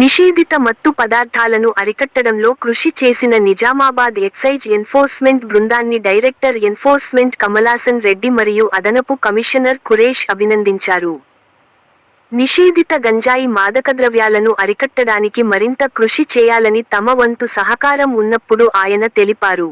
నిషేధిత మత్తు పదార్థాలను అరికట్టడంలో కృషి చేసిన నిజామాబాద్ ఎక్సైజ్ ఎన్ఫోర్స్మెంట్ బృందాన్ని డైరెక్టర్ ఎన్ఫోర్స్మెంట్ కమలాసన్ రెడ్డి మరియు అదనపు కమిషనర్ కురేష్ అభినందించారు. నిషేధిత గంజాయి మాదకద్రవ్యాలను అరికట్టడానికి మరింత కృషి చేయాలని తమ వంతు సహకారం ఉన్నప్పుడు ఆయన తెలిపారు.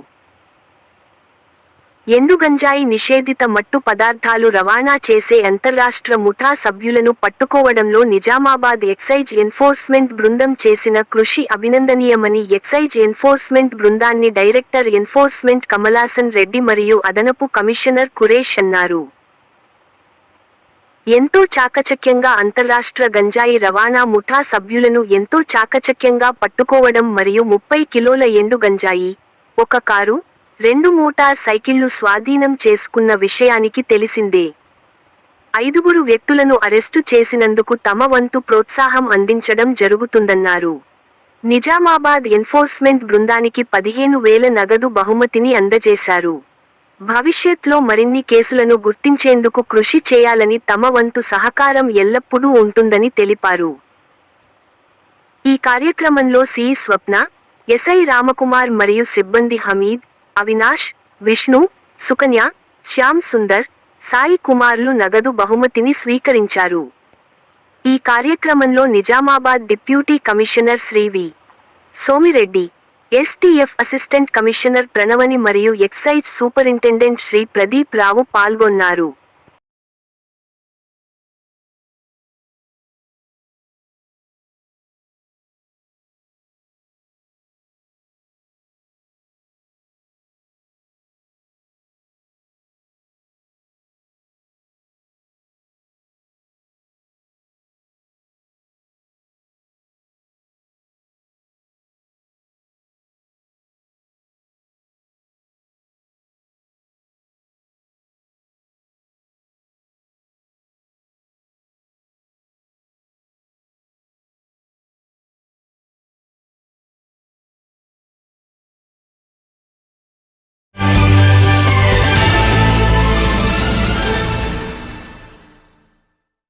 ఎండు గంజాయి నిషేధిత మట్టు పదార్థాలు రవాణా చేసే అంతర్రాష్ట్ర ముఠా సభ్యులను పట్టుకోవడంలో నిజామాబాద్ ఎక్సైజ్ ఎన్ఫోర్స్మెంట్ బృందం చేసిన కృషి అభినందనీయమని ఎక్సైజ్ ఎన్ఫోర్స్మెంట్ బృందాన్ని డైరెక్టర్ ఎన్ఫోర్స్మెంట్ కమలాసన్ రెడ్డి మరియు అదనపు కమిషనర్ కురేష్ అన్నారు. ఎంతో చాకచక్యంగా అంతర్రాష్ట్ర గంజాయి రవాణా ముఠా సభ్యులను ఎంతో చాకచక్యంగా పట్టుకోవడం మరియు ముప్పై కిలోల ఎండు గంజాయి ఒక కారు రెండు మోటార్ సైకిళ్ళు స్వాధీనం చేసుకున్న విషయానికి తెలిసిందే. ఐదుగురు వ్యక్తులను అరెస్టు చేసినందుకు తమ వంతు ప్రోత్సాహం అందించడం జరుగుతుందన్నారు. నిజామాబాద్ ఎన్ఫోర్స్మెంట్ బృందానికి పదిహేను వేల నగదు బహుమతిని అందజేశారు. భవిష్యత్లో మరిన్ని కేసులను గుర్తించేందుకు కృషి చేయాలని తమ వంతు సహకారం ఎల్లప్పుడూ ఉంటుందని తెలిపారు. ఈ కార్యక్రమంలో సి స్వప్న ఎస్ఐ రామకుమార్ మరియు సిబ్బంది హమీద్ అవినాష్ విష్ణు సుకన్య శ్యామ్ సుందర్ సాయి కుమార్లు నగదు బహుమతిని స్వీకరించారు. ఈ కార్యక్రమంలో Nizamabad deputy commissioner Shri V. Somireddy STF assistant commissioner Pranavani మరియు ఎక్సైజ్ సూపరింటెండెంట్ శ్రీ ప్రదీప్ రావు పాల్గొన్నారు.